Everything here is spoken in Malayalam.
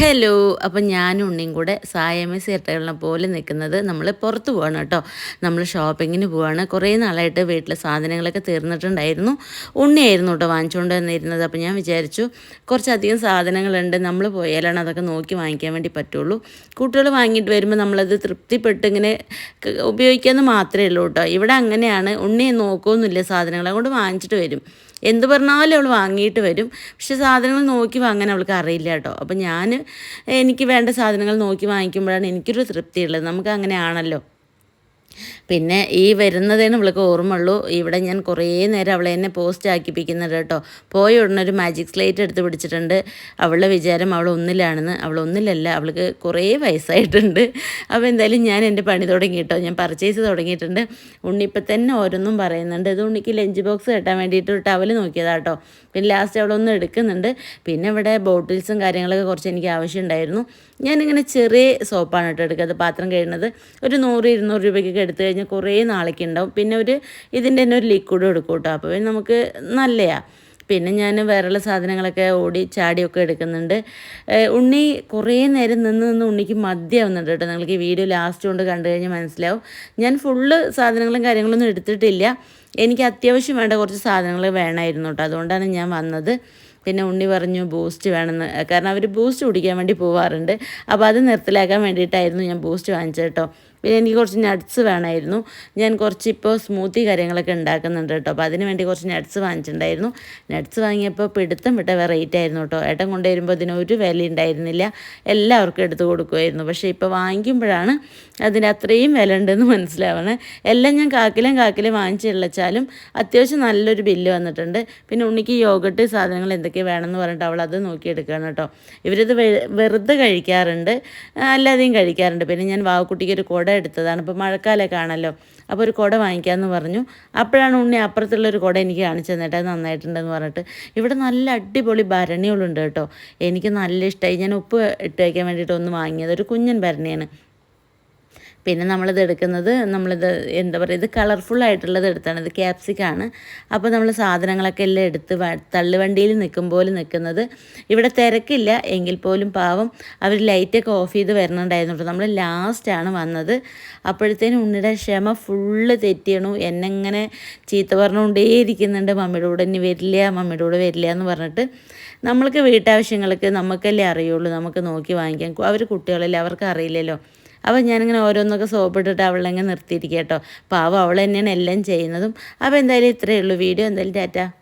ഹലോ അപ്പം ഞാനും ഉണ്ണിയും കൂടെ സായമ സീർട്ടകളിനെ പോലെ നിൽക്കുന്നത് നമ്മൾ പുറത്ത് പോവാണ് കേട്ടോ. നമ്മൾ ഷോപ്പിങ്ങിന് പോവാണ്. കുറേ നാളായിട്ട് വീട്ടിലെ സാധനങ്ങളൊക്കെ തീർന്നിട്ടുണ്ടായിരുന്നു. ഉണ്ണിയായിരുന്നു കേട്ടോ വാങ്ങിച്ചുകൊണ്ട് വന്നിരുന്നത്. അപ്പം ഞാൻ വിചാരിച്ചു കുറച്ചധികം സാധനങ്ങളുണ്ട് നമ്മൾ പോയാലാണ് അതൊക്കെ നോക്കി വാങ്ങിക്കാൻ വേണ്ടി പറ്റുള്ളൂ. കുട്ടികൾ വാങ്ങിയിട്ട് വരുമ്പോൾ നമ്മളത് തൃപ്തിപ്പെട്ട് ഇങ്ങനെ ഉപയോഗിക്കാമെന്ന് മാത്രമേ ഉള്ളൂ കേട്ടോ. ഇവിടെ അങ്ങനെയാണ്. ഉണ്ണിയെ നോക്കുമൊന്നുമില്ല സാധനങ്ങൾ അതുകൊണ്ട് വാങ്ങിച്ചിട്ട് വരും. എന്ത് പറഞ്ഞാലും അവൾ വാങ്ങിയിട്ട് വരും. പക്ഷെ സാധനങ്ങൾ നോക്കി വാങ്ങാൻ അവൾക്ക് അറിയില്ല കേട്ടോ. അപ്പം ഞാൻ എനിക്ക് വേണ്ട സാധനങ്ങൾ നോക്കി വാങ്ങിക്കുമ്പോഴാണ് എനിക്കൊരു തൃപ്തിയുള്ളത്. നമുക്ക് അങ്ങനെയാണല്ലോ. പിന്നെ ഈ വരുന്നതേന്ന് നമ്മൾക്ക് ഓർമ്മയുള്ളൂ. ഇവിടെ ഞാൻ കുറേ നേരം അവളെ എന്നെ പോസ്റ്റ് ആക്കിപ്പിക്കുന്നുണ്ട് കേട്ടോ. പോയ ഉടനെ ഒരു മാജിക് സ്ലേറ്റ് എടുത്ത് പിടിച്ചിട്ടുണ്ട്. അവളുടെ വിചാരം അവൾ ഒന്നിലാണെന്ന്. അവൾ ഒന്നിലല്ല അവൾക്ക് കുറേ വയസ്സായിട്ടുണ്ട്. അപ്പോൾ എന്തായാലും ഞാൻ എന്റെ പണി തുടങ്ങി കേട്ടോ. ഞാൻ പർച്ചേസ് തുടങ്ങിയിട്ടുണ്ട്. ഉണ്ണി ഇപ്പം തന്നെ ഓരോന്നും പറയുന്നുണ്ട്. ഇത് ഉണ്ണിക്ക് ലഞ്ച് ബോക്സ് കെട്ടാൻ വേണ്ടിയിട്ട് ടവൽ നോക്കിയതാട്ടോ പിന്നെ ലാസ്റ്റ് അവളൊന്നും എടുക്കുന്നുണ്ട്. പിന്നെ ഇവിടെ ബോട്ടിൽസും കാര്യങ്ങളൊക്കെ കുറച്ച് എനിക്ക് ആവശ്യമുണ്ടായിരുന്നു. ഞാനിങ്ങനെ ചെറിയ സോപ്പാണ് കേട്ടോ എടുക്കുന്നത് പാത്രം കഴിയുന്നത് ഒരു നൂറ് ഇരുന്നൂറ് രൂപയ്ക്കൊക്കെ എടുത്തു കഴിഞ്ഞാൽ കുറേ നാളേക്ക് ഉണ്ടാവും. പിന്നെ ഒരു ഇതിന്റെ തന്നെ ഒരു ലിക്വിഡ് എടുക്കും കേട്ടോ. അപ്പോൾ നമുക്ക് നല്ലതാണ് പിന്നെ ഞാൻ വേറെയുള്ള സാധനങ്ങളൊക്കെ ഓടി ചാടിയൊക്കെ എടുക്കുന്നുണ്ട്. ഉണ്ണി കുറേ നേരം നിന്ന് നിന്ന് ഉണ്ണിക്ക് മദ്യമാവുന്നുണ്ട് കേട്ടോ. നിങ്ങൾക്ക് ഈ വീഡിയോ ലാസ്റ്റ് കൊണ്ട് കണ്ടു കഴിഞ്ഞാൽ മനസ്സിലാവും. ഞാൻ ഫുള്ള് സാധനങ്ങളും കാര്യങ്ങളൊന്നും എടുത്തിട്ടില്ല. എനിക്ക് അത്യാവശ്യം വേണ്ട കുറച്ച് സാധനങ്ങൾ വേണമായിരുന്നു കേട്ടോ. അതുകൊണ്ടാണ് ഞാൻ വന്നത്. പിന്നെ ഉണ്ണി പറഞ്ഞു ബൂസ്റ്റ് വേണമെന്ന്. കാരണം അവർ ബൂസ്റ്റ് കുടിക്കാൻ വേണ്ടി പോവാറുണ്ട്. അപ്പോൾ അത് നിർത്തലാക്കാൻ വേണ്ടിയിട്ടായിരുന്നു ഞാൻ ബൂസ്റ്റ് വാങ്ങിച്ചത് കേട്ടോ. പിന്നെ എനിക്ക് കുറച്ച് നട്ട്സ് വേണമായിരുന്നു ഞാൻ കുറച്ച് ഇപ്പോൾ സ്മൂത്തി കാര്യങ്ങളൊക്കെ ഉണ്ടാക്കുന്നുണ്ട് കേട്ടോ. അപ്പോൾ അതിന് വേണ്ടി കുറച്ച് നട്ട്സ് വാങ്ങിച്ചിട്ടുണ്ടായിരുന്നു. നട്ട്സ് വാങ്ങിയപ്പോൾ പിടുത്തം വിട്ട റേറ്റ് ആയിരുന്നു കേട്ടോ. ഏട്ടൻ കൊണ്ടുവരുമ്പോൾ ഇതിനൊരു വില ഉണ്ടായിരുന്നില്ല. എല്ലാവർക്കും എടുത്തു കൊടുക്കുമായിരുന്നു പക്ഷേ ഇപ്പോൾ വാങ്ങിക്കുമ്പോഴാണ് അതിന് അത്രയും വില ഉണ്ടെന്ന് മനസ്സിലാവണേ. എല്ലാം ഞാൻ കാക്കിലും കാക്കിലും വാങ്ങിച്ചുള്ളച്ചാലും അത്യാവശ്യം നല്ലൊരു ബില്ല് വന്നിട്ടുണ്ട്. പിന്നെ ഉണ്ണിക്ക് യോഗട്ട് സാധനങ്ങൾ എന്തൊക്കെ വേണമെന്ന് പറഞ്ഞിട്ട് അവൾ അത് നോക്കിയെടുക്കുകയാണ് കേട്ടോ. ഇവരിത് വെറുതെ കഴിക്കാറുണ്ട്. അല്ലാതെയും കഴിക്കാറുണ്ട്. പിന്നെ ഞാൻ വാവക്കുട്ടിക്ക് ഒരു എടുത്തതാണ്. ഇപ്പോൾ മഴക്കാലമൊക്കെ ആണല്ലോ. അപ്പോൾ ഒരു കുട വാങ്ങിക്കാമെന്ന് പറഞ്ഞു. അപ്പോഴാണ് ഉണ്ണി അപ്പുറത്തുള്ള ഒരു കുട എനിക്ക് കാണിച്ചു തന്നിട്ട് നന്നായിട്ടുണ്ടെന്ന് പറഞ്ഞിട്ട്. ഇവിടെ നല്ല അടിപൊളി ഭരണികളുണ്ട് കേട്ടോ. എനിക്ക് നല്ല ഇഷ്ടമായി ഞാൻ ഉപ്പ് ഇട്ട് വയ്ക്കാൻ വേണ്ടിയിട്ട് ഒന്ന് വാങ്ങിയത്. ഒരു കുഞ്ഞൻ ഭരണിയാണ്. പിന്നെ നമ്മളിത് എടുക്കുന്നത് നമ്മളിത് എന്താ പറയുക ഇത് കളർഫുൾ ആയിട്ടുള്ളത് എടുത്താണ്. ഇത് ക്യാപ്സിക്കാണ് അപ്പോൾ നമ്മൾ സാധനങ്ങളൊക്കെ എല്ലാം എടുത്ത് തള്ളുവണ്ടിയിൽ നിൽക്കും പോലെ നിൽക്കുന്നത് ഇവിടെ തിരക്കില്ല. എങ്കിൽ പോലും പാവം അവർ ലൈറ്റൊക്കെ ഓഫ് ചെയ്ത് വരണുണ്ടായിരുന്നു നമ്മൾ ലാസ്റ്റാണ് വന്നത്. അപ്പോഴത്തേനും ഉണ്ണിയുടെ ക്ഷമ ഫുള്ള് തെറ്റിയണു. എന്നെങ്ങനെ ചീത്ത പറഞ്ഞുകൊണ്ടേ ഇരിക്കുന്നുണ്ട് മമ്മിയുടെ കൂടെ ഇനി വരില്ല മമ്മിയുടെ കൂടെ വരില്ല എന്ന് പറഞ്ഞിട്ട് നമ്മൾക്ക് വീട്ടാവശ്യങ്ങൾക്ക് നമുക്കല്ലേ അറിയുള്ളൂ. നമുക്ക് നോക്കി വാങ്ങിക്കാം. അവർ കുട്ടികളല്ലേ അവർക്ക് അറിയില്ലല്ലോ. അപ്പോൾ ഞാനിങ്ങനെ ഓരോന്നൊക്കെ സോപ്പിട്ടിട്ട് അവളെങ്ങനെ നിർത്തിയിരിക്കുക കേട്ടോ. അപ്പോൾ അവൾ തന്നെയാണ് എല്ലാം ചെയ്യുന്നതും. അപ്പോൾ എന്തായാലും ഇത്രയേ ഉള്ളൂ. വീഡിയോ എന്തായാലും ടാറ്റ.